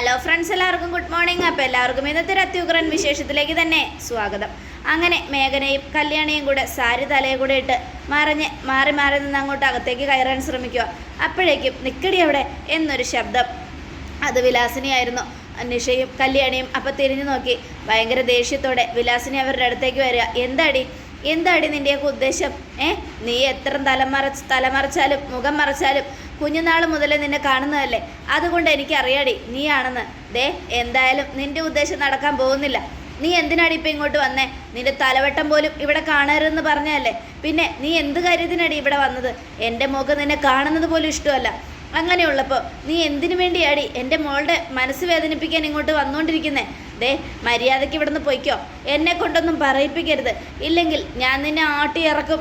Hello friends എല്ലാവർക്കും good morning അപ്പോൾ എല്ലാവർക്കും ഇന്നത്തെ ഒരു അത്യുഗ്രൻ വിശേഷത്തിലേക്ക് തന്നെ സ്വാഗതം. അങ്ങനെ മേഘനയും കല്യാണിയും കൂടെ സാരി തലയെ കൂടെ ഇട്ട് മറിഞ്ഞ് മാറി മാറി നിന്ന് അങ്ങോട്ട് അകത്തേക്ക് കയറാൻ ശ്രമിക്കുക അപ്പോഴേക്കും നിക്കടി അവിടെ എന്നൊരു ശബ്ദം. അത് വിലാസിനിയായിരുന്നു. നിഷയും കല്യാണിയും അപ്പം തിരിഞ്ഞു നോക്കി. ഭയങ്കര ദേഷ്യത്തോടെ വിലാസിനി അവരുടെ അടുത്തേക്ക് വരിക. എന്താടി? എന്താടി നിന്റെയൊക്കെ ഉദ്ദേശം? ഏ? നീ എത്ര തലമറ തലമറച്ചാലും മുഖം മറച്ചാലും കുഞ്ഞുനാൾ മുതലേ നിന്നെ കാണുന്നതല്ലേ? അതുകൊണ്ട് എനിക്കറിയാടി നീയാണെന്ന്. ദേ എന്തായാലും നിന്റെ ഉദ്ദേശം നടക്കാൻ പോകുന്നില്ല. നീ എന്തിനാടി ഇപ്പം ഇങ്ങോട്ട് വന്നേ? നിന്റെ തലവട്ടം പോലും ഇവിടെ കാണരുതെന്ന് പറഞ്ഞതല്ലേ? പിന്നെ നീ എന്ത് കാര്യത്തിനടി ഇവിടെ വന്നത്? എന്റെ മുഖം നിന്നെ കാണുന്നത് പോലും ഇഷ്ടമല്ല. അങ്ങനെയുള്ളപ്പോൾ നീ എന്തിനു വേണ്ടിയാടി എന്റെ മോളുടെ മനസ്സ് വേദനിപ്പിക്കാൻ ഇങ്ങോട്ട് വന്നുകൊണ്ടിരിക്കുന്നേ ദേ മര്യാദയ്ക്ക് ഇവിടുന്ന് പൊയ്ക്കോ. എന്നെ കൊണ്ടൊന്നും പറയിപ്പിക്കരുത്. ഇല്ലെങ്കിൽ ഞാൻ നിന്നെ ആട്ടി ഇറക്കും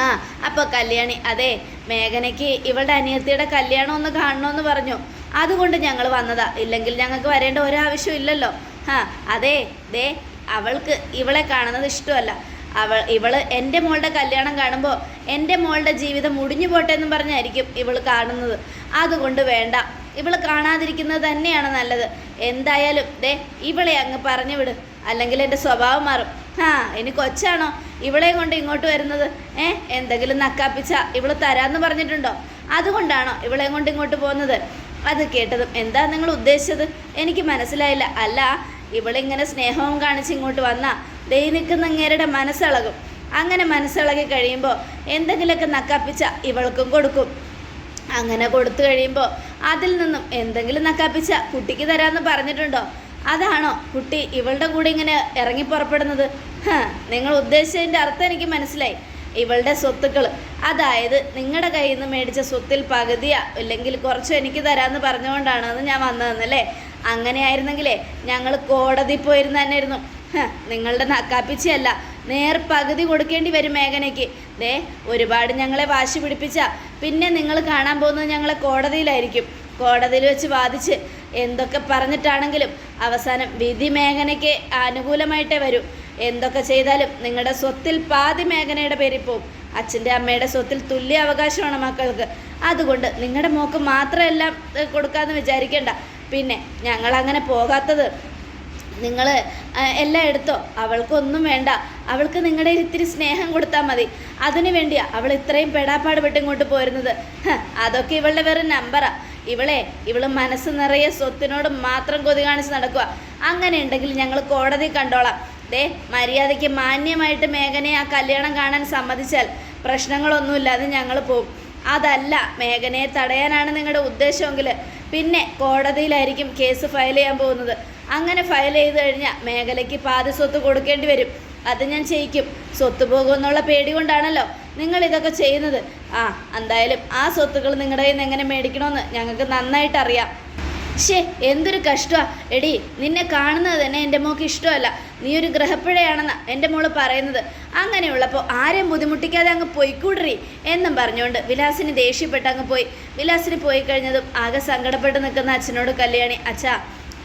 ആ അപ്പോൾ കല്യാണി അതെ മേഘനയ്ക്ക് ഇവളുടെ അനിയത്തിയുടെ കല്യാണം ഒന്ന് കാണണമെന്ന് പറഞ്ഞു. അതുകൊണ്ട് ഞങ്ങൾ വന്നതാ. ഇല്ലെങ്കിൽ ഞങ്ങൾക്ക് വരേണ്ട ഒരാവശ്യം ഇല്ലല്ലോ. ആ അതെ ദേ അവൾക്ക് ഇവളെ കാണുന്നത് ഇഷ്ടമല്ല. അവൾ ഇവൾ എന്റെ മോളുടെ കല്യാണം കാണുമ്പോൾ എന്റെ മോളുടെ ജീവിതം മുടിഞ്ഞു പോട്ടെ എന്ന് പറഞ്ഞായിരിക്കും ഇവൾ കാണുന്നത്. അതുകൊണ്ട് വേണ്ട. ഇവൾ കാണാതിരിക്കുന്നത് തന്നെയാണ് നല്ലത്. എന്തായാലും ദേ ഇവളെ അങ്ങ് പറഞ്ഞു വിട്. അല്ലെങ്കിൽ എന്റെ സ്വഭാവം മാറും. ആ ഇനി കൊച്ചാണോ? ഇവളെ കൊണ്ട് ഇങ്ങോട്ട് വരുന്നത്. ഏ എന്തെങ്കിലും നക്കാപ്പിച്ച ഇവൾ തരാന്ന് പറഞ്ഞിട്ടുണ്ടോ? അതുകൊണ്ടാണോ ഇവളെ കൊണ്ട് ഇങ്ങോട്ട് പോകുന്നത്? അത് കേട്ടതും എന്താ നിങ്ങൾ ഉദ്ദേശിച്ചത്? എനിക്ക് മനസ്സിലായില്ല. അല്ല ഇവളിങ്ങനെ സ്നേഹവും കാണിച്ച് ഇങ്ങോട്ട് വന്നാൽ ദൈ നിൽക്കുന്ന അങ്ങേരുടെ മനസ്സിളകും. അങ്ങനെ മനസ്സിളകി കഴിയുമ്പോൾ എന്തെങ്കിലുമൊക്കെ നക്കാപ്പിച്ച ഇവൾക്കും കൊടുക്കും. അങ്ങനെ കൊടുത്തു കഴിയുമ്പോൾ അതിൽ നിന്നും എന്തെങ്കിലും നക്കാപ്പിച്ച കുട്ടിക്ക് തരാമെന്ന് പറഞ്ഞിട്ടുണ്ടോ? അതാണോ കുട്ടി ഇവളുടെ കൂടെ ഇങ്ങനെ ഇറങ്ങി പുറപ്പെടുന്നത്? നിങ്ങൾ ഉദ്ദേശിച്ചതിന്റെ അർത്ഥം എനിക്ക് മനസ്സിലായി. ഇവളുടെ സ്വത്തുക്കൾ അതായത് നിങ്ങളുടെ കയ്യിൽ നിന്ന് മേടിച്ച സ്വത്തിൽ പകുതിയാ ഇല്ലെങ്കിൽ കുറച്ച് എനിക്ക് തരാമെന്ന് പറഞ്ഞുകൊണ്ടാണ് അത് ഞാൻ വന്നതെന്നല്ലേ? അങ്ങനെയായിരുന്നെങ്കിലേ ഞങ്ങൾ കോടതി പോയിരുന്ന ഹ, നിങ്ങളുടെ നക്കാപ്പിച്ചയല്ല നേർ പകുതി കൊടുക്കേണ്ടി വരും മേഘനയ്ക്ക്. ദേ ഒരുപാട് ഞങ്ങളെ വാശി പിടിപ്പിച്ച. പിന്നെ നിങ്ങൾ കാണാൻ പോകുന്നത് ഞങ്ങളെ കോടതിയിലായിരിക്കും. കോടതിയിൽ വെച്ച് വാദിച്ച് എന്തൊക്കെ പറഞ്ഞിട്ടാണെങ്കിലും അവസാനം വിധി മേഘനയ്ക്ക് അനുകൂലമായിട്ടേ വരൂ. എന്തൊക്കെ ചെയ്താലും നിങ്ങളുടെ സ്വത്തിൽ പാതി മേഘനയുടെ പേരിൽ പോവും. അച്ഛന്റെ അമ്മയുടെ സ്വത്തിൽ തുല്യ അവകാശമാണ് മക്കൾക്ക്. അതുകൊണ്ട് നിങ്ങളുടെ മോക്ക് മാത്രമല്ല കൊടുക്കാമെന്ന് വിചാരിക്കേണ്ട. പിന്നെ ഞങ്ങൾ അങ്ങനെ പോകാത്തത് നിങ്ങൾ എല്ലാം എടുത്തോ. അവൾക്കൊന്നും വേണ്ട. അവൾക്ക് നിങ്ങളുടെ ഇത്തിരി സ്നേഹം കൊടുത്താൽ മതി. അതിനു വേണ്ടിയാ അവൾ ഇത്രയും പെടാപ്പാട് വിട്ട് ഇങ്ങോട്ട് പോരുന്നത്. അതൊക്കെ ഇവളുടെ വെറും നമ്പറാ. ഇവളെ ഇവൾ മനസ്സ് നിറയെ സ്വത്തിനോട് മാത്രം കൊതി കാണിച്ച് നടക്കുക അങ്ങനെ ഉണ്ടെങ്കിൽ ഞങ്ങൾ കോടതി കണ്ടോളാം. ദേ മര്യാദയ്ക്ക് മാന്യമായിട്ട് മേഘനെ ആ കല്യാണം കാണാൻ സമ്മതിച്ചാൽ പ്രശ്നങ്ങളൊന്നുമില്ലാതെ ഞങ്ങൾ പോകും അതല്ല മേഘനയെ തടയാനാണ് നിങ്ങളുടെ ഉദ്ദേശമെങ്കിൽ. പിന്നെ കോടതിയിലായിരിക്കും കേസ് ഫയൽ ചെയ്യാൻ പോകുന്നത്. അങ്ങനെ ഫയൽ ചെയ്ത് കഴിഞ്ഞാൽ മേഖലയ്ക്ക് പാതി സ്വത്ത് കൊടുക്കേണ്ടി വരും. അത് ഞാൻ ചെയ്യിക്കും. സ്വത്ത് പോകുമെന്നുള്ള പേടി കൊണ്ടാണല്ലോ. നിങ്ങൾ ഇതൊക്കെ ചെയ്യുന്നത്. ആ എന്തായാലും ആ സ്വത്തുക്കൾ നിങ്ങളുടെ കയ്യിൽ നിന്ന് എങ്ങനെ മേടിക്കണമെന്ന് ഞങ്ങൾക്ക് നന്നായിട്ട് അറിയാം. ഷേ എന്തൊരു കഷ്ടമാ. എടി നിന്നെ കാണുന്നത് തന്നെ എന്റെ മോക്ക് ഇഷ്ടമല്ല. നീ ഒരു ഗ്രഹപ്പിഴയാണെന്നാ എന്റെ മോൾ പറയുന്നത്. അങ്ങനെയുള്ളപ്പോൾ ആരെയും ബുദ്ധിമുട്ടിക്കാതെ അങ്ങ് പോയിക്കൂടറി എന്നും പറഞ്ഞുകൊണ്ട് വിലാസിന് ദേഷ്യപ്പെട്ട് അങ്ങ് പോയി. വിലാസിന് പോയി കഴിഞ്ഞതും ആകെ സങ്കടപ്പെട്ട് നിൽക്കുന്ന അച്ഛനോട് കല്യാണി അച്ഛാ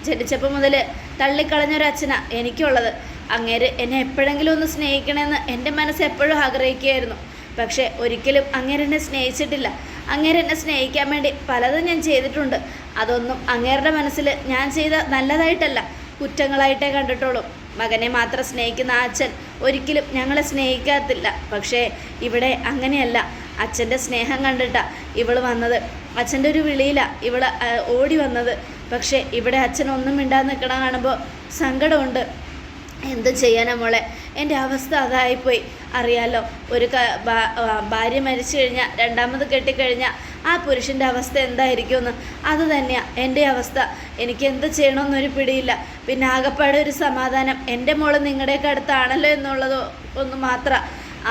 ജനിച്ചപ്പോൾ മുതൽ തള്ളിക്കളഞ്ഞൊരച്ഛനാ എനിക്കുള്ളത്. അങ്ങേര് എന്നെ എപ്പോഴെങ്കിലും ഒന്ന് സ്നേഹിക്കണമെന്ന് എന്റെ മനസ്സ് എപ്പോഴും ആഗ്രഹിക്കുകയായിരുന്നു. പക്ഷേ ഒരിക്കലും അങ്ങേരെന്നെ സ്നേഹിച്ചിട്ടില്ല. അങ്ങേരെന്നെ സ്നേഹിക്കാൻ വേണ്ടി പലതും ഞാൻ ചെയ്തിട്ടുണ്ട്. അതൊന്നും അങ്ങേരുടെ മനസ്സിൽ ഞാൻ ചെയ്ത നല്ലതായിട്ടല്ല. കുറ്റങ്ങളായിട്ടേ കണ്ടിട്ടുള്ളൂ. മകനെ മാത്രം സ്നേഹിക്കുന്ന അച്ഛൻ ഒരിക്കലും ഞങ്ങളെ സ്നേഹിക്കാത്തില്ല. പക്ഷേ ഇവിടെ അങ്ങനെയല്ല. അച്ഛന്റെ സ്നേഹം കണ്ടിട്ടാ ഇവൾ വന്നത്. അച്ഛന്റെ ഒരു വിളിയിലാണ് ഇവൾ ഓടി വന്നത്. പക്ഷേ ഇവിടെ അച്ഛൻ ഒന്നും മിണ്ടാതെ നിൽക്കണ കാണുമ്പോൾ സങ്കടമുണ്ട്. എന്ത് ചെയ്യാനാ മോളെ? എന്റെ അവസ്ഥ അതായിപ്പോയി. അറിയാലോ ഒരു ഭാര്യ മരിച്ചു കഴിഞ്ഞാൽ രണ്ടാമത് കെട്ടിക്കഴിഞ്ഞാൽ ആ പുരുഷന്റെ അവസ്ഥ എന്തായിരിക്കുമെന്ന്? അത് തന്നെയാണ് എന്റെ അവസ്ഥ. എനിക്ക് എന്ത് ചെയ്യണമെന്നൊരു പിടിയില്ല. പിന്നെ ആകപ്പാടെ ഒരു സമാധാനം. എന്റെ മോൾ നിങ്ങളുടെയൊക്കെ അടുത്താണല്ലോ എന്നുള്ളത് ഒന്ന് മാത്രം.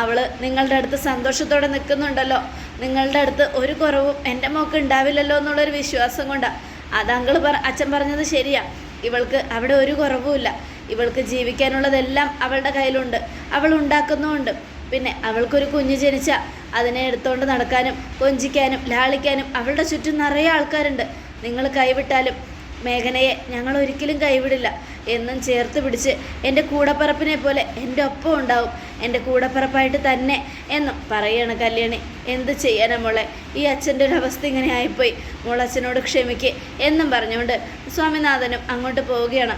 അവൾ നിങ്ങളുടെ അടുത്ത് സന്തോഷത്തോടെ നിൽക്കുന്നുണ്ടല്ലോ. നിങ്ങളുടെ അടുത്ത് ഒരു കുറവും എന്റെ മോക്ക് ഉണ്ടാവില്ലല്ലോ എന്നുള്ളൊരു വിശ്വാസം കൊണ്ടാണ് അത് അങ്കിൾ പറ അച്ഛൻ പറഞ്ഞത് ശരിയാണ് ഇവൾക്ക് അവിടെ ഒരു കുറവുമില്ല. ഇവൾക്ക് ജീവിക്കാനുള്ളതെല്ലാം അവളുടെ കയ്യിലുണ്ട്. അവൾ ഉണ്ടാക്കുന്നുമുണ്ട്. പിന്നെ അവൾക്കൊരു കുഞ്ഞ് ജനിച്ച അതിനെ എടുത്തുകൊണ്ട് നടക്കാനും കൊഞ്ചിക്കാനും ലാളിക്കാനും അവളുടെ ചുറ്റും നിറയെ ആൾക്കാരുണ്ട്. നിങ്ങൾ കൈവിട്ടാലും മേഘനയെ ഞങ്ങൾ ഒരിക്കലും കൈവിടില്ല. എന്നും ചേർത്ത് പിടിച്ച് എന്റെ കൂടപ്പറപ്പിനെ പോലെ എന്റെ ഒപ്പം ഉണ്ടാവും. എന്റെ കൂടപ്പറപ്പായിട്ട് തന്നെ എന്നും പറയാണ് കല്യാണി. എന്ത് ചെയ്യാനാ മോളെ? ഈ അച്ഛന്റെ ഒരു അവസ്ഥ ഇങ്ങനെ ആയിപ്പോയി. മോൾ അച്ഛനോട് ക്ഷമിക്ക് എന്നും പറഞ്ഞുകൊണ്ട് സ്വാമിനാഥനും അങ്ങോട്ട് പോവുകയാണ്.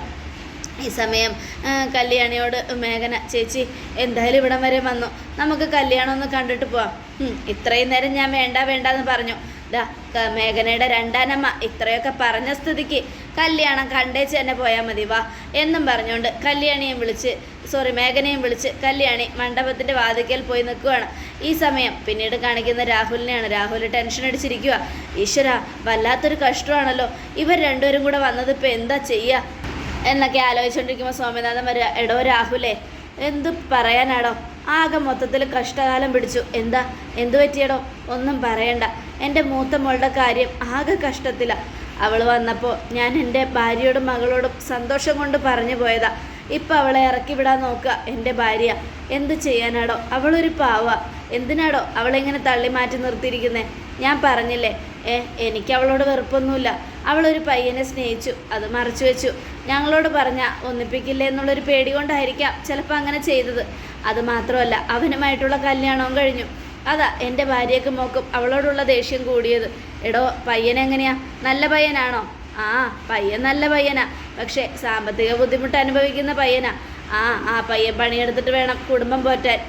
ഈ സമയം കല്യാണിയോട് മേഘന ചേച്ചി എന്തായാലും ഇവിടം വരെ വന്നു. നമുക്ക് കല്യാണം ഒന്ന് കണ്ടിട്ട് പോവാം. ഇത്രയും നേരം ഞാൻ വേണ്ട വേണ്ട എന്ന് പറഞ്ഞു. ദാ മേഘനയുടെ രണ്ടാനമ്മ ഇത്രയൊക്കെ പറഞ്ഞ സ്ഥിതിക്ക് കല്യാണം കണ്ടേച്ച് തന്നെ പോയാൽ മതി വാ. എന്നും പറഞ്ഞുകൊണ്ട് കല്യാണിയും വിളിച്ച് സോറി മേഘനയും വിളിച്ച് കല്യാണി മണ്ഡപത്തിന്റെ വാതിക്കൽ പോയി നിൽക്കുകയാണ് ഈ സമയം പിന്നീട് കാണിക്കുന്ന രാഹുലിനെയാണ്. രാഹുൽ ടെൻഷൻ അടിച്ചിരിക്കുക ഈശ്വര വല്ലാത്തൊരു കഷ്ടമാണല്ലോ. ഇവർ രണ്ടുപേരും കൂടെ വന്നത് ഇപ്പം എന്താ ചെയ്യുക എന്നൊക്കെ ആലോചിച്ചുകൊണ്ടിരിക്കുമ്പോൾ സ്വാമിനാഥൻ വരിക എടോ രാഹുലേ എന്ത് പറയാനാടോ? ആകെ മൊത്തത്തിൽ കഷ്ടകാലം പിടിച്ചു. എന്താ? എന്തു പറ്റിയടോ? ഒന്നും പറയണ്ട. എന്റെ മൂത്ത മോളുടെ കാര്യം ആകെ കഷ്ടത്തിലാണ് അവൾ വന്നപ്പോൾ ഞാൻ എന്റെ ഭാര്യയോടും മകളോടും സന്തോഷം കൊണ്ട് പറഞ്ഞു പോയതാ. ഇപ്പം അവളെ ഇറക്കി വിടാൻ നോക്കുക എന്റെ ഭാര്യ. എന്ത് ചെയ്യാനാടോ? അവളൊരു പാവ. എന്തിനാടോ അവളെങ്ങനെ തള്ളി മാറ്റി നിർത്തിയിരിക്കുന്നേ? ഞാൻ പറഞ്ഞില്ലേ ഏ എനിക്ക് അവളോട് വെറുപ്പൊന്നുമില്ല. അവളൊരു പയ്യനെ സ്നേഹിച്ചു അത് മറച്ചു വെച്ചു. ഞങ്ങളോട് പറഞ്ഞ ഒന്നിപ്പിക്കില്ലേ എന്നുള്ളൊരു പേടി കൊണ്ടായിരിക്കാം ചിലപ്പോൾ അങ്ങനെ ചെയ്തത്. അത് മാത്രമല്ല അവനുമായിട്ടുള്ള കല്യാണവും കഴിഞ്ഞു. അതാ എന്റെ ഭാര്യയ്ക്ക് മോക്കും അവളോടുള്ള ദേഷ്യം കൂടിയത്. എടോ പയ്യൻ എങ്ങനെയാ? നല്ല പയ്യനാണോ? ആ പയ്യൻ നല്ല പയ്യനാ. പക്ഷേ സാമ്പത്തിക ബുദ്ധിമുട്ട് അനുഭവിക്കുന്ന പയ്യനാ. ആ ആ പയ്യൻ പണിയെടുത്തിട്ട് വേണം കുടുംബം പോറ്റാൻ.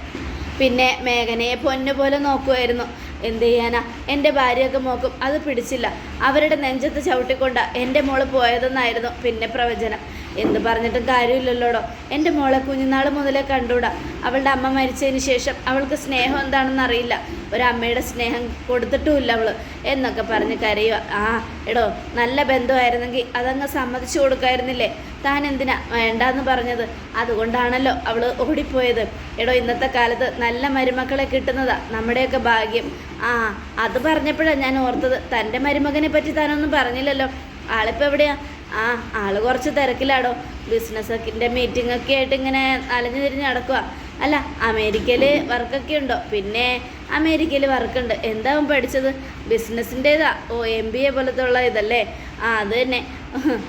പിന്നെ മേഘനയെ പൊന്നു പോലെ നോക്കുമായിരുന്നു എന്ത് ചെയ്യാനാ? എന്റെ ഭാര്യയൊക്കെ നോക്കും അത് പിടിച്ചില്ല. അവരുടെ നെഞ്ചത്ത് ചവിട്ടിക്കൊണ്ട എന്റെ മോൾ പോയതെന്നായിരുന്നു പിന്നെ പ്രവചനം. എന്ത് പറഞ്ഞിട്ടും കാര്യമില്ലല്ലോടോ. എന്റെ മോളെ കുഞ്ഞുനാൾ മുതലേ കണ്ടൂടാ. അവളുടെ അമ്മ മരിച്ചതിന് ശേഷം അവൾക്ക് സ്നേഹം എന്താണെന്ന് അറിയില്ല. ഒരമ്മയുടെ സ്നേഹം കൊടുത്തിട്ടുമില്ല അവൾ എന്നൊക്കെ പറഞ്ഞ് കരയുക ആ എടോ നല്ല ബന്ധമായിരുന്നെങ്കിൽ അതങ്ങ് സമ്മതിച്ചു കൊടുക്കായിരുന്നില്ലേ? താൻ എന്തിനാ വേണ്ടാന്ന് പറഞ്ഞത്? അതുകൊണ്ടാണല്ലോ അവൾ ഓടിപ്പോയത്. എടോ ഇന്നത്തെ കാലത്ത് നല്ല മരുമക്കളെ കിട്ടുന്നതാ. നമ്മുടെയൊക്കെ ഭാഗ്യം. ആ അത് പറഞ്ഞപ്പോഴാണ് ഞാൻ ഓർത്തത്. തന്റെ മരുമകനെ പറ്റി താനൊന്നും പറഞ്ഞില്ലല്ലോ. ആളിപ്പോൾ എവിടെയാ? ആ ആൾ കുറച്ച് തിരക്കിലാടോ. ബിസിനസ്സൊക്കെ മീറ്റിംഗ് ഒക്കെ ആയിട്ട് ഇങ്ങനെ അലഞ്ഞു തിരിഞ്ഞ് നടക്കുക അല്ല അമേരിക്കയിൽ വർക്കൊക്കെ ഉണ്ടോ? പിന്നെ അമേരിക്കയിൽ വർക്കുണ്ട്. എന്താ അവൻ പഠിച്ചത്? ബിസിനസ്സിന്റേതാ ഓ എം ബി എ പോലത്തെ ഉള്ള ഇതല്ലേ? ആ അത് തന്നെ.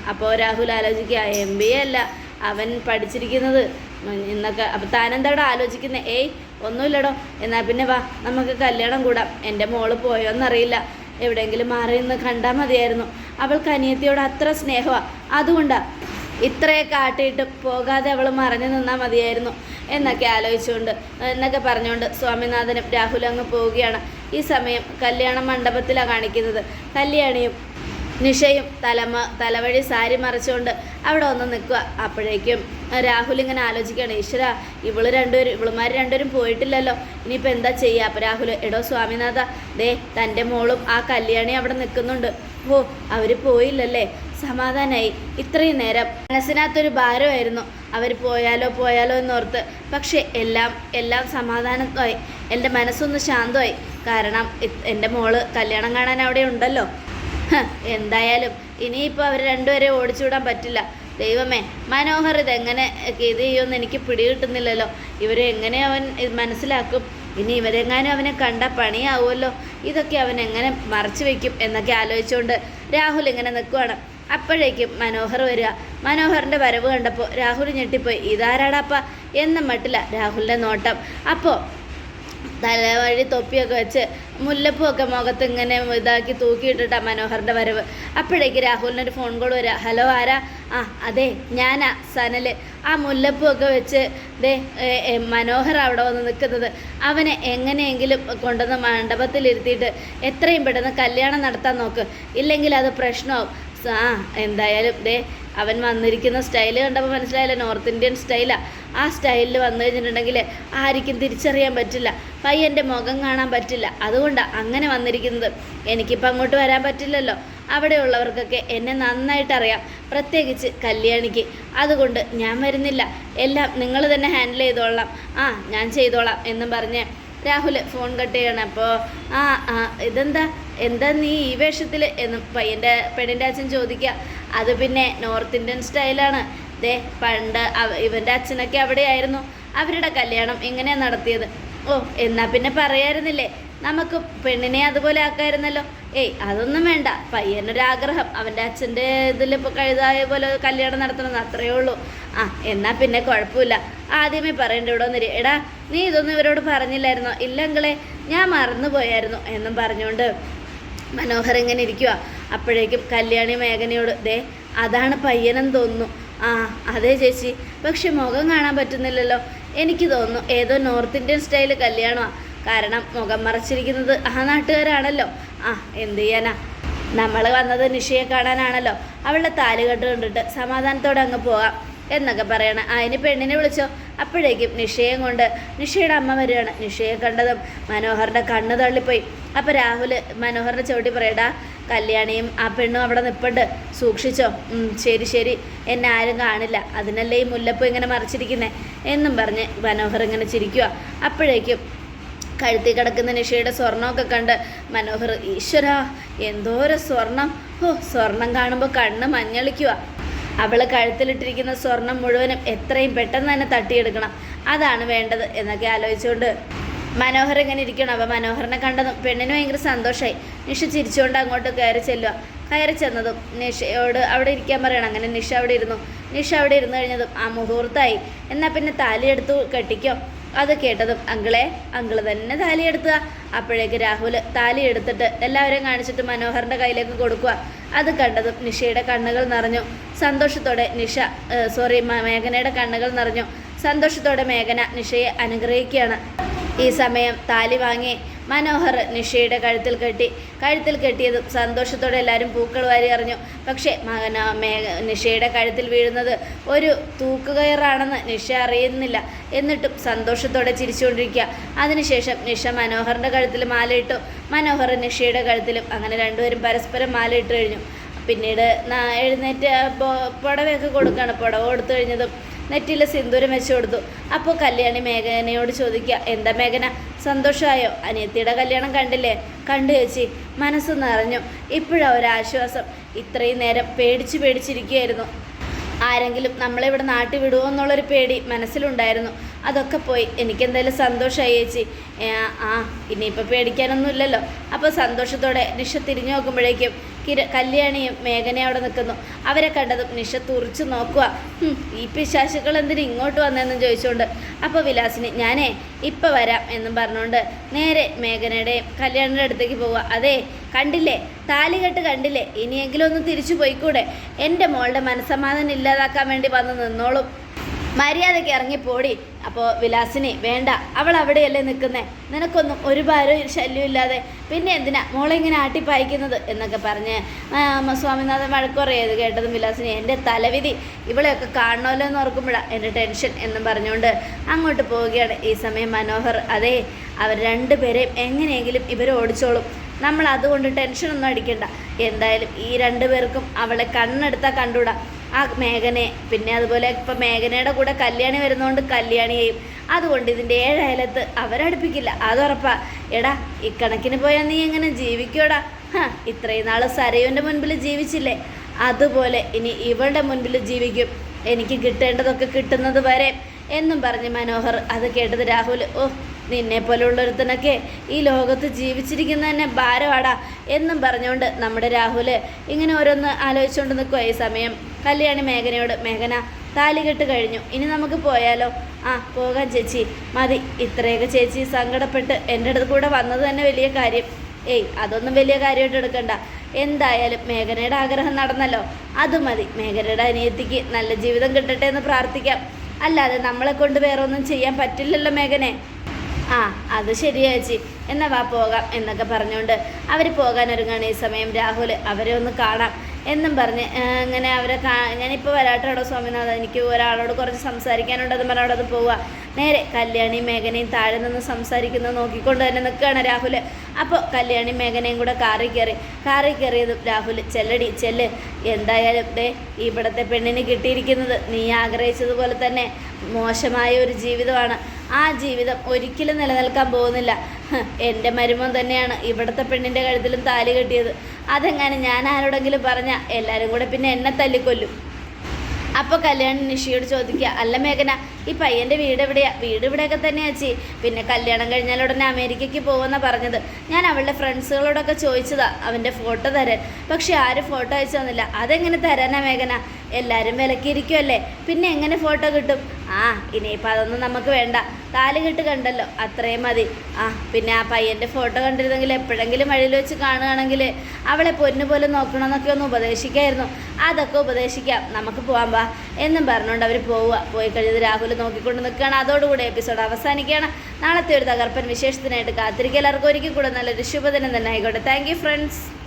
അപ്പോൾ രാഹുൽ ആലോചിക്കുക എം ബി എ അല്ല അവൻ പഠിച്ചിരിക്കുന്നത്. എന്നൊക്കെ അപ്പോൾ താനെന്താടോ ആലോചിക്കുന്നത് ഏയ് ഒന്നുമില്ലടോ. എന്നാൽ പിന്നെ വാ നമുക്ക് കല്യാണം കൂടാം. എന്റെ മോൾ പോയോന്നറിയില്ല. എവിടെയെങ്കിലും മാറി നിന്ന് കണ്ടാൽ മതിയായിരുന്നു. അവൾക്ക് അനിയത്തിയോട് അത്ര സ്നേഹമാണ് അതുകൊണ്ടാണ് ഇത്രയൊക്കെ ആട്ടിയിട്ട് പോകാതെ അവൾ മറഞ്ഞു നിന്നാൽ മതിയായിരുന്നു എന്നൊക്കെ ആലോചിച്ചുകൊണ്ട് എന്നൊക്കെ പറഞ്ഞുകൊണ്ട് സ്വാമിനാഥനും രാഹുലും അങ്ങ് പോവുകയാണ്. ഈ സമയം കല്യാണ മണ്ഡപത്തിലാണ് കാണിക്കുന്നത്. കല്യാണിയും നിഷയും തലമ തലവഴി സാരി മറിച്ചുകൊണ്ട് അവിടെ ഒന്ന് നിൽക്കുക. അപ്പോഴേക്കും രാഹുൽ ഇങ്ങനെ ആലോചിക്കുകയാണ് ഈശ്വര ഇവൾ രണ്ടുപേരും ഇവളുമാർ രണ്ടുപേരും പോയിട്ടില്ലല്ലോ. ഇനിയിപ്പോൾ എന്താ ചെയ്യുക അപ്പോൾ രാഹുൽ എടോ സ്വാമിനാഥ ദേ തന്റെ മോളും ആ കല്യാണി അവിടെ നിൽക്കുന്നുണ്ട്. ഓ അവർ പോയില്ലല്ലേ? സമാധാനായി. ഇത്രയും നേരം മനസ്സിനകത്തൊരു ഭാരമായിരുന്നു. അവർ പോയാലോ പോയാലോ എന്നോർത്ത്. പക്ഷേ എല്ലാം എല്ലാം സമാധാനമായി. എന്റെ മനസ്സൊന്ന് ശാന്തമായി. കാരണം എന്റെ മോൾ കല്യാണം കാണാൻ അവിടെ ഉണ്ടല്ലോ. എന്തായാലും ഇനിയിപ്പോൾ അവർ രണ്ടുപേരെ ഓടിച്ചുവിടാൻ പറ്റില്ല. ദൈവമേ മനോഹർ ഇതെങ്ങനെ ഇത് ചെയ്യുമെന്ന് എനിക്ക് പിടികിട്ടുന്നില്ലല്ലോ ഇവരെ എങ്ങനെ അവൻ മനസ്സിലാക്കും? ഇനി ഇവരെങ്ങാനും അവനെ കണ്ട പണിയാവുമല്ലോ. ഇതൊക്കെ അവൻ എങ്ങനെ മറച്ചു വെക്കും എന്നൊക്കെ ആലോചിച്ചുകൊണ്ട് രാഹുൽ ഇങ്ങനെ നിൽക്കുവാണ്. അപ്പോഴേക്കും മനോഹർ വരിക. മനോഹറിന്റെ വരവ് കണ്ടപ്പോൾ രാഹുൽ ഞെട്ടിപ്പോയി. ഇതാരാടാപ്പ? എന്നും മട്ടില്ല. രാഹുലിന്റെ നോട്ടം. അപ്പോൾ തലവഴി തൊപ്പിയൊക്കെ വെച്ച് മുല്ലപ്പൂവൊക്കെ മുഖത്ത് ഇങ്ങനെ ഇതാക്കി തൂക്കിയിട്ടിട്ടാ മനോഹറിന്റെ വരവ്. അപ്പോഴേക്ക് രാഹുലിനൊരു ഫോൺ കോൾ വരിക ഹലോ ആരാ? ആ അതെ ഞാനാ സനൽ ആ മുല്ലപ്പൂവൊക്കെ വെച്ച് ദേ മനോഹർ അവിടെ വന്ന് നിൽക്കുന്നത് അവനെ എങ്ങനെയെങ്കിലും കൊണ്ടുവന്ന് മണ്ഡപത്തിലിരുത്തിയിട്ട് എത്രയും പെട്ടെന്ന് കല്യാണം നടത്താൻ നോക്ക്. ഇല്ലെങ്കിൽ അത് പ്രശ്നമാവും. ആ എന്തായാലും ദേ അവൻ വന്നിരിക്കുന്ന സ്റ്റൈൽ കണ്ടപ്പോൾ മനസ്സിലായില്ല നോർത്ത് ഇന്ത്യൻ സ്റ്റൈലാണ് ആ സ്റ്റൈലിൽ വന്നു കഴിഞ്ഞിട്ടുണ്ടെങ്കിൽ ആർക്കും തിരിച്ചറിയാൻ പറ്റില്ല. പയ്യന്റെ മുഖം കാണാൻ പറ്റില്ല. അതുകൊണ്ടാണ് അങ്ങനെ വന്നിരിക്കുന്നത്. എനിക്കിപ്പോൾ അങ്ങോട്ട് വരാൻ പറ്റില്ലല്ലോ. അവിടെയുള്ളവർക്കൊക്കെ എന്നെ നന്നായിട്ട് അറിയാം പ്രത്യേകിച്ച് കല്യാണിക്ക്. അതുകൊണ്ട് ഞാൻ വരുന്നില്ല. എല്ലാം നിങ്ങൾ തന്നെ ഹാൻഡിൽ ചെയ്തോളാം. ആ ഞാൻ ചെയ്തോളാം എന്നും പറഞ്ഞ് രാഹുൽ ഫോൺ കട്ട് ചെയ്യണം അപ്പോൾ ആ ആ ഇതെന്താ? എന്താ നീ ഈ വേഷത്തിൽ എന്ന് പയ്യന്റെ പെണ്ണിന്റെ അച്ഛൻ ചോദിക്കുക. അത് പിന്നെ നോർത്ത് ഇന്ത്യൻ സ്റ്റൈലാണ് ദേ പണ്ട് ഇവന്റെ അച്ഛനൊക്കെ അവിടെയായിരുന്നു. അവരുടെ കല്യാണം ഇങ്ങനെ നടത്തിയത്. ഓ എന്നാൽ പിന്നെ പറയായിരുന്നില്ലേ? നമുക്ക് പെണ്ണിനെ അതുപോലെ ആക്കായിരുന്നല്ലോ. ഏയ് അതൊന്നും വേണ്ട. പയ്യനൊരാഗ്രഹം അവന്റെ അച്ഛന്റെ ഇതിൽ ഇപ്പോൾ കഴുതായ പോലെ കല്യാണം നടത്തണമെന്ന് അത്രയേ ഉള്ളൂ. ആ എന്നാൽ പിന്നെ കുഴപ്പമില്ല. ആദ്യമേ പറയണ്ട ഇവിടെ ഒന്നിരി എടാ നീ ഇതൊന്നും ഇവരോട് പറഞ്ഞില്ലായിരുന്നോ? ഇല്ലെങ്കിലേ ഞാൻ മറന്നുപോയായിരുന്നു എന്നും പറഞ്ഞുകൊണ്ട് മനോഹർ ഇങ്ങനെ ഇരിക്കുക അപ്പോഴേക്കും കല്യാണി മേഘനയോട് ദേ അതാണ് പയ്യനെന്ന് തോന്നുന്നു. ആ അതേ ചേച്ചി. പക്ഷെ മുഖം കാണാൻ പറ്റുന്നില്ലല്ലോ. എനിക്ക് തോന്നുന്നു ഏതോ നോർത്ത് ഇന്ത്യൻ സ്റ്റൈൽ കല്യാണമാണ് കാരണം മുഖം മറച്ചിരിക്കുന്നത് ആ നാട്ടുകാരാണല്ലോ. ആ എന്ത് ചെയ്യാനാ? നമ്മൾ വന്നത് നിഷയെ കാണാനാണല്ലോ. അവളുടെ താലുകെട്ട് കണ്ടിട്ട് സമാധാനത്തോടെ അങ്ങ് പോകാം. എന്നൊക്കെ പറയണം. അതിന് പെണ്ണിനെ വിളിച്ചോ? അപ്പോഴേക്കും നിഷയെ കൊണ്ട് നിഷയുടെ അമ്മ വരികയാണ്. നിഷയെ കണ്ടതും മനോഹറിന്റെ കണ്ണ് തള്ളിപ്പോയി. അപ്പോൾ രാഹുൽ മനോഹറിന്റെ ചവിട്ടി പറയടാ കല്യാണിയും ആ പെണ്ണും അവിടെ നിൽപ്പുണ്ട് സൂക്ഷിച്ചോ. ശരി ശരി. എന്നെ ആരും കാണില്ല. അതിനല്ലേ ഈ മുല്ലപ്പൂ ഇങ്ങനെ മറിച്ചിരിക്കുന്നേ? എന്നും പറഞ്ഞ് മനോഹർ ഇങ്ങനെ ചിരിക്കുക അപ്പോഴേക്കും കഴുത്തി കിടക്കുന്ന നിഷയുടെ സ്വർണമൊക്കെ കണ്ട് മനോഹർ ഈശ്വര എന്തോരം സ്വർണം. ഓ സ്വർണം കാണുമ്പോൾ കണ്ണ് മഞ്ഞളിക്കുക അവൾ കഴുത്തിലിട്ടിരിക്കുന്ന സ്വർണം മുഴുവനും എത്രയും പെട്ടെന്ന് തന്നെ തട്ടിയെടുക്കണം. അതാണ് വേണ്ടത് എന്നൊക്കെ ആലോചിച്ചുകൊണ്ട് മനോഹർ ഇങ്ങനെ ഇരിക്കണം. അപ്പോൾ മനോഹറിനെ കണ്ടതും പെണ്ണിന് ഭയങ്കര സന്തോഷമായി നിഷ ചിരിച്ചുകൊണ്ട് അങ്ങോട്ട് കയറി ചെല്ലുക കയറി ചെന്നതും നിഷയോട് അവിടെ ഇരിക്കാൻ പറയണം. അങ്ങനെ നിഷ അവിടെ ഇരുന്നു. നിഷ അവിടെ ഇരുന്നു കഴിഞ്ഞതും ആ മുഹൂർത്തമായി എന്നാൽ പിന്നെ താലിയെടുത്തു കെട്ടിക്കോ. അത് കേട്ടതും അങ്കിളെ അങ്കിൾ തന്നെ താലി എടുത്തുക അപ്പോഴേക്ക് രാഹുൽ താലി എടുത്തിട്ട് എല്ലാവരെയും കാണിച്ചിട്ട് മനോഹറിന്റെ കയ്യിലേക്ക് കൊടുക്കുക അത് കണ്ടതും നിഷയുടെ കണ്ണുകൾ നിറഞ്ഞു. സന്തോഷത്തോടെ നിഷ സോറി മേഘനയുടെ കണ്ണുകൾ നിറഞ്ഞു. സന്തോഷത്തോടെ മേഘന നിഷയെ അനുഗ്രഹിക്കുകയാണ്. ഈ സമയം താലി വാങ്ങി മനോഹർ നിഷയുടെ കഴുത്തിൽ കെട്ടി കഴുത്തിൽ കെട്ടിയതും സന്തോഷത്തോടെ എല്ലാവരും പൂക്കൾ വാരി അറിഞ്ഞു പക്ഷേ മകന നിഷയുടെ കഴുത്തിൽ വീഴുന്നത് ഒരു തൂക്കുകയറാണെന്ന് നിഷ അറിയുന്നില്ല. എന്നിട്ടും സന്തോഷത്തോടെ ചിരിച്ചുകൊണ്ടിരിക്കുക. അതിനുശേഷം നിഷ മനോഹറിന്റെ കഴുത്തിൽ മാലയിട്ടു മനോഹർ നിഷയുടെ കഴുത്തിലും അങ്ങനെ രണ്ടുപേരും പരസ്പരം മാലയിട്ട് കഴിഞ്ഞു. പിന്നീട് എഴുന്നേറ്റ് പുടവയൊക്കെ കൊടുക്കുകയാണ്. പുടവ കൊടുത്തു കഴിഞ്ഞതും നെറ്റിയിൽ സിന്ദൂരം വെച്ചു കൊടുത്തു. അപ്പോൾ കല്യാണി മേഘനയോട് ചോദിക്കുക എന്താ മേഘന സന്തോഷമായോ? അനിയത്തിയുടെ കല്യാണം കണ്ടില്ലേ? കണ്ടു ചേച്ചി. മനസ്സ് നിറഞ്ഞു. ഇപ്പോഴാ ഒരാശ്വാസം. ഇത്രയും നേരം പേടിച്ച് പേടിച്ചിരിക്കുകയായിരുന്നു. ആരെങ്കിലും നമ്മളെ ഇവിടെ നാട്ടിൽ വിടുമോ എന്നുള്ളൊരു പേടി മനസ്സിലുണ്ടായിരുന്നു. അതൊക്കെ പോയി. എനിക്കെന്തായാലും സന്തോഷമായി ചേച്ചി. ആ ഇനിയിപ്പോൾ പേടിക്കാനൊന്നുമില്ലല്ലോ. അപ്പോൾ സന്തോഷത്തോടെ നിഷ തിരിഞ്ഞു നോക്കുമ്പോഴേക്കും കിര കല്യാണിയും മേഘനയും അവിടെ നിൽക്കുന്നു. അവരെ കണ്ടതും നിഷ തുറിച്ച് നോക്കുക ഈ പിശാശുക്കൾ എന്തിനു ഇങ്ങോട്ട് വന്നതെന്ന് ചോദിച്ചുകൊണ്ട്. അപ്പോൾ വിലാസിന് ഞാനേ ഇപ്പം വരാം എന്നും പറഞ്ഞുകൊണ്ട് നേരെ മേഘനയുടെയും കല്യാണിയുടെ അടുത്തേക്ക് പോവുക അതെ കണ്ടില്ലേ? താലികെട്ട് കണ്ടില്ലേ? ഇനിയെങ്കിലും ഒന്ന് തിരിച്ചു പോയിക്കൂടെ? എന്റെ മോളുടെ മനസ്സമാധാനം ഇല്ലാതാക്കാൻ വേണ്ടി വന്ന് നിന്നോളും. മര്യാദയ്ക്ക് ഇറങ്ങിപ്പോടി അപ്പോൾ വിലാസിനി വേണ്ട അവൾ അവിടെയല്ലേ നിൽക്കുന്നേ? നിനക്കൊന്നും ഒരു ഭാരവും ശല്യം ഇല്ലാതെ പിന്നെ എന്തിനാ മോളെ ഇങ്ങനെ ആട്ടിപ്പായിക്കുന്നത് എന്നൊക്കെ പറഞ്ഞ് സ്വാമിനാഥൻ വഴക്കുറയത് കേട്ടതും വിലാസിനി എന്റെ തലവിധി ഇവളെയൊക്കെ കാണണമല്ലോ എന്ന് ഓർക്കുമ്പോഴാണ് എന്റെ ടെൻഷൻ എന്നും പറഞ്ഞുകൊണ്ട് അങ്ങോട്ട് പോവുകയാണ് ഈ സമയം മനോഹർ. അതെ അവർ രണ്ടുപേരെയും എങ്ങനെയെങ്കിലും ഇവർ ഓടിച്ചോളും. നമ്മൾ അതുകൊണ്ട് ടെൻഷനൊന്നും അടിക്കണ്ട. എന്തായാലും ഈ രണ്ടുപേർക്കും അവളെ കണ്ണെടുത്താൽ കണ്ടുകൂടാ. ആ മേഘനെ പിന്നെ അതുപോലെ ഇപ്പം മേഘനയുടെ കൂടെ കല്യാണി വരുന്നതുകൊണ്ട് കല്യാണിയെയും അതുകൊണ്ട് ഇതിന്റെ ഏഴയലത്ത് അവരടുപ്പിക്കില്ല. അതുറപ്പാ എടാ ഈ ഇക്കണക്കിന് പോയാൽ നീ എങ്ങനെ ജീവിക്കോടാ ഹാ ഇത്രയും നാൾ സരയുവിന്റെ മുൻപിൽ ജീവിച്ചില്ലേ? അതുപോലെ ഇനി ഇവളുടെ മുൻപിൽ ജീവിക്കും. എനിക്ക് കിട്ടേണ്ടതൊക്കെ കിട്ടുന്നത് വരെ എന്നും പറഞ്ഞ് മനോഹർ അത് കേട്ടത് രാഹുൽ ഓ നിന്നെ പോലുള്ളൊരുത്തനൊക്കെ ഈ ലോകത്ത് ജീവിച്ചിരിക്കുന്ന തന്നെ ഭാരമാടാ എന്നും പറഞ്ഞുകൊണ്ട് നമ്മുടെ രാഹുൽ ഇങ്ങനെ ഓരോന്ന് ആലോചിച്ചുകൊണ്ട് നിൽക്കുക ഈ സമയം. കല്യാണി മേഘനയോട് മേഘന താലികെട്ട് കഴിഞ്ഞു. ഇനി നമുക്ക് പോയാലോ? ആ പോകാം ചേച്ചി. മതി. ഇത്രയൊക്കെ ചേച്ചി സങ്കടപ്പെട്ട് എന്റെ അടുത്ത് കൂടെ വന്നത് തന്നെ വലിയ കാര്യം. ഏയ് അതൊന്നും വലിയ കാര്യമായിട്ട് എടുക്കണ്ട. എന്തായാലും മേഘനയുടെ ആഗ്രഹം നടന്നല്ലോ. അത് മതി. മേഘനയുടെ അനിയത്തിക്ക് നല്ല ജീവിതം കിട്ടട്ടെ എന്ന് പ്രാർത്ഥിക്കാം. അല്ലാതെ നമ്മളെ കൊണ്ട് വേറെ ഒന്നും ചെയ്യാൻ പറ്റില്ലല്ലോ മേഘനെ. ആ അത് ശരിയാ ചേച്ചി. എന്നാ വാ പോകാം എന്നൊക്കെ പറഞ്ഞുകൊണ്ട് അവർ പോകാൻ ഒരുങ്ങാണ് ഈ സമയം. രാഹുൽ അവരെ ഒന്ന് കാണാം. എന്നും പറഞ്ഞ് അങ്ങനെ അവരെ കാ ഞാനിപ്പോൾ വരാട്ടോടോ സ്വാമിനാഥ എനിക്ക് ഒരാളോട് കുറച്ച് സംസാരിക്കാനുണ്ടെന്ന് പറഞ്ഞ അവിടെ അത് പോവുക നേരെ കല്യാണി മേഘനയും താഴെ നിന്ന് സംസാരിക്കുന്നത് നോക്കിക്കൊണ്ട് തന്നെ നിൽക്കുകയാണ് രാഹുൽ അപ്പോൾ കല്യാണി മേഘനയും കൂടെ കാറി കയറി കാറി കയറിയതും രാഹുൽ ചെല്ലടി ചെല്ല്. എന്തായാലും ദേ ഇവിടുത്തെ പെണ്ണിന് കിട്ടിയിരിക്കുന്നത് നീ ആഗ്രഹിച്ചതുപോലെ തന്നെ മോശമായ ഒരു ജീവിതമാണ്. ആ ജീവിതം ഒരിക്കലും നിലനിൽക്കാൻ പോകുന്നില്ല. എന്റെ മരുമോൻ തന്നെയാണ് ഇവിടുത്തെ പെണ്ണിന്റെ കഴുത്തിലും താലി കെട്ടിയത്. അതെങ്ങനെ ഞാൻ ആരോടെങ്കിലും പറഞ്ഞാൽ എല്ലാവരും കൂടെ പിന്നെ എന്നെ തല്ലിക്കൊല്ലും. അപ്പോൾ കല്യാണി നിഷിയോട് ചോദിക്കുക അല്ല മേഘന ഈ പയ്യന്റെ വീട് എവിടെയാ? വീട് ഇവിടെയൊക്കെ തന്നെയാ ചേച്ചി. പിന്നെ കല്യാണം കഴിഞ്ഞാൽ ഉടനെ അമേരിക്കയ്ക്ക് പോകുമെന്ന പറഞ്ഞത്. ഞാൻ അവളുടെ ഫ്രണ്ട്സുകളോടൊക്കെ ചോദിച്ചതാ അവന്റെ ഫോട്ടോ തരാൻ. പക്ഷെ ആരും ഫോട്ടോ അയച്ചു തന്നില്ല. അതെങ്ങനെ തരാനാ മേഘന? എല്ലാവരും വിലക്കിയിരിക്കുമല്ലേ പിന്നെ എങ്ങനെ ഫോട്ടോ കിട്ടും? ആ ഇനിയിപ്പോൾ അതൊന്നും നമുക്ക് വേണ്ട. താലുകെട്ട് കണ്ടല്ലോ അത്രയും മതി. ആ പിന്നെ ആ പയ്യന്റെ ഫോട്ടോ കണ്ടിരുന്നെങ്കിൽ എപ്പോഴെങ്കിലും വഴിയിൽ വെച്ച് കാണുകയാണെങ്കിൽ അവളെ പൊന്നു പോലെ നോക്കണമെന്നൊക്കെ ഒന്ന് ഉപദേശിക്കായിരുന്നു. അതൊക്കെ ഉപദേശിക്കാം. നമുക്ക് പോകാൻ വാ. എന്നും പറഞ്ഞുകൊണ്ട് അവർ പോവുക. പോയി കഴിഞ്ഞത് രാഹുൽ നോക്കിക്കൊണ്ട് നിൽക്കുകയാണ്. അതോടുകൂടി എപ്പിസോഡ് അവസാനിക്കുകയാണ്. നാളത്തെ ഒരു തകർപ്പൻ വിശേഷത്തിനായിട്ട് കാത്തിരിക്കുക. എല്ലാവർക്കും ഒരിക്കൽ കൂടെ നല്ലൊരു ശുഭദിനം തന്നെ ആയിക്കോട്ടെ. Thank friends